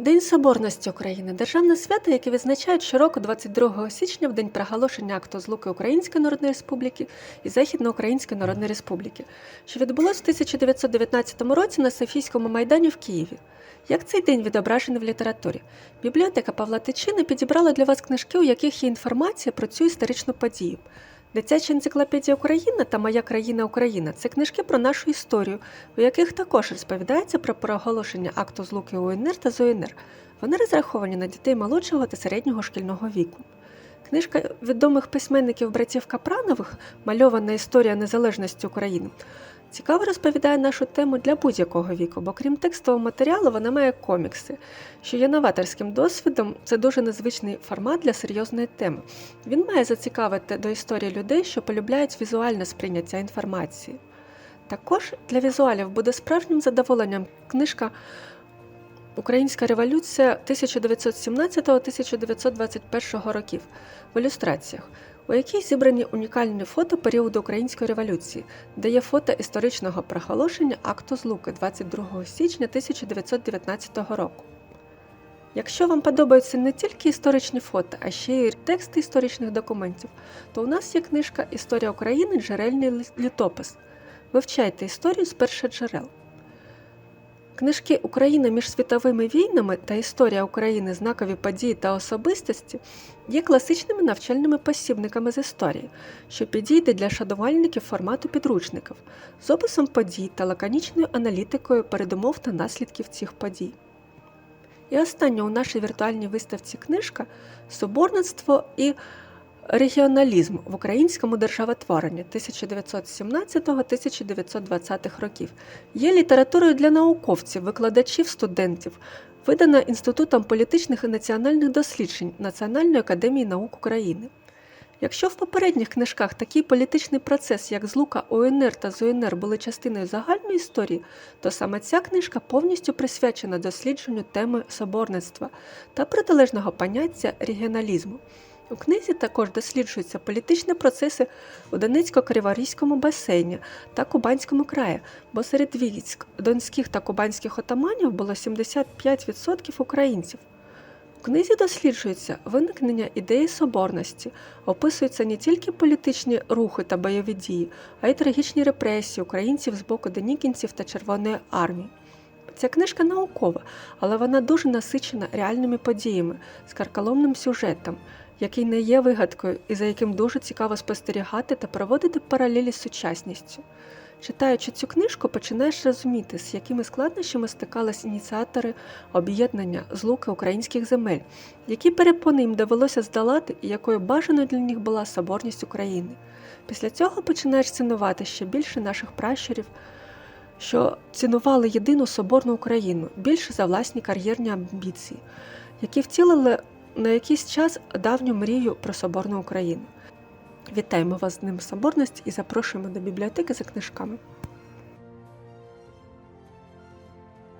День Соборності України державне свято, яке відзначають щороку 22 січня в день проголошення акту злуки Української Народної Республіки і Західноукраїнської Народної Республіки, що відбулось в 1919 році на Софійському майдані в Києві. Як цей день відображений в літературі? Бібліотека Павла Тичини підібрала для вас книжки, у яких є інформація про цю історичну подію. Дитяча енциклопедія Україна та Моя країна Україна це книжки про нашу історію, у яких також розповідається про проголошення акту злуки УНР та ЗУНР. Вони розраховані на дітей молодшого та середнього шкільного віку. Книжка відомих письменників братів Капранових Мальована історія незалежності України цікаво розповідає нашу тему для будь-якого віку, бо крім текстового матеріалу, вона має комікси, що є новаторським досвідом. Це дуже незвичний формат для серйозної теми. Він має зацікавити до історії людей, що полюбляють візуальне сприйняття інформації. Також для візуалів буде справжнім задоволенням книжка Українська революція 1917-1921 років в ілюстраціях, у якій зібрані унікальні фото періоду Української революції, де є фото історичного проголошення акту злуки 22 січня 1919 року. Якщо вам подобаються не тільки історичні фото, а ще й тексти історичних документів, то у нас є книжка Історія України джерельний літопис. Вивчайте історію з перших джерел. Книжки Україна між світовими війнами та Історія України знакові події та особистості є класичними навчальними посібниками з історії, що підійде для шанувальників формату підручників з описом подій та лаконічною аналітикою передумов та наслідків цих подій. І остання у нашій віртуальній виставці книжка Соборництво і регіоналізм в українському державотворенні 1917-1920 років є літературою для науковців, викладачів, студентів, видана Інститутом політичних і національних досліджень Національної академії наук України. Якщо в попередніх книжках такий політичний процес, як злука ОНР та ЗУНР, були частиною загальної історії, то саме ця книжка повністю присвячена дослідженню теми соборництва та протилежного поняття регіоналізму. У книзі також досліджуються політичні процеси у Донецько-Криворізькому басейні та Кубанському краї, бо серед військ донських та кубанських отаманів було 75% українців. У книзі досліджується виникнення ідеї соборності, описуються не тільки політичні рухи та бойові дії, а й трагічні репресії українців з боку денікінців та Червоної армії. Ця книжка наукова, але вона дуже насичена реальними подіями з карколомним сюжетом, який не є вигадкою і за яким дуже цікаво спостерігати та проводити паралелі з сучасністю. Читаючи цю книжку, починаєш розуміти, з якими складнощами стикались ініціатори об'єднання злуки українських земель, які перепони їм довелося здолати і якою бажаною для них була соборність України. Після цього починаєш цінувати ще більше наших пращурів, що цінували єдину соборну Україну більше за власні кар'єрні амбіції, які втілили на якийсь час давню мрію про соборну Україну. Вітаємо вас з ним Соборності і запрошуємо до бібліотеки за книжками.